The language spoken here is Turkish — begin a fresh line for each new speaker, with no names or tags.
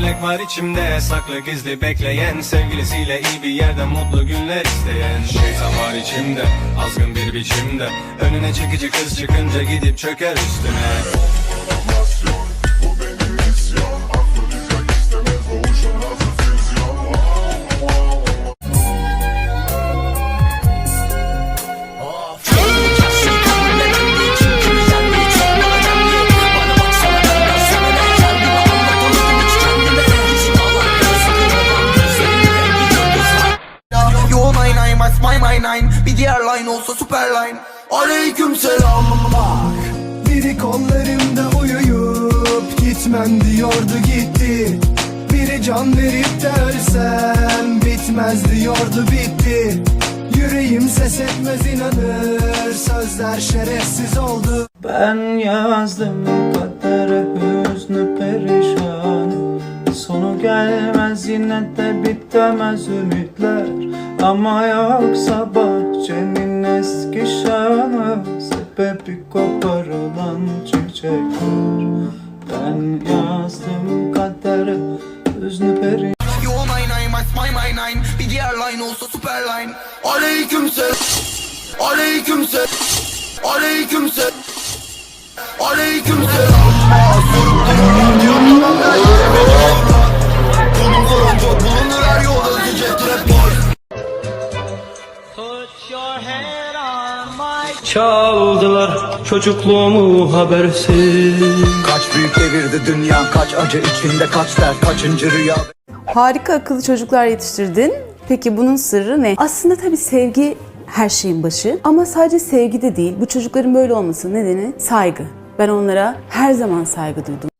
melek var içimde Saklı gizli bekleyen Sevgilisiyle iyi bir yerde mutlu günler isteyen. Şeytan var içimde Azgın bir biçimde. Önüne çekici kız çıkınca gidip çöker üstüne
Nine my my my nine. Bir diğer line olsa süper line. Aleyküm selam.
Biri kollarımda uyuyup gitmem diyordu gitti. Biri can verip de ölsem bitmez diyordu bitti. Yüreğim ses etmez inanır sözler şerefsiz oldu.
Ben yazdım de bitemez ümitler. Ama yoksa bahçenin eski şanı. Sebebi koparılan çiçekler. Ben yazdım kadere hüznü perişan
Yo nine nine my my my nine. Bir diğer line olsa süper line Aleyküm selam. Aleyküm selam
Çaldılar çocukluğumu habersiz
Kaç büyük devirdi dünya Kaç acı içinde kaç dert kaçıncı rüya
Harika akıllı çocuklar yetiştirdin. Peki bunun sırrı ne? Aslında tabii sevgi her şeyin başı. Ama sadece sevgi de değil. Bu çocukların böyle olmasının nedeni saygı. Ben onlara her zaman saygı duydum.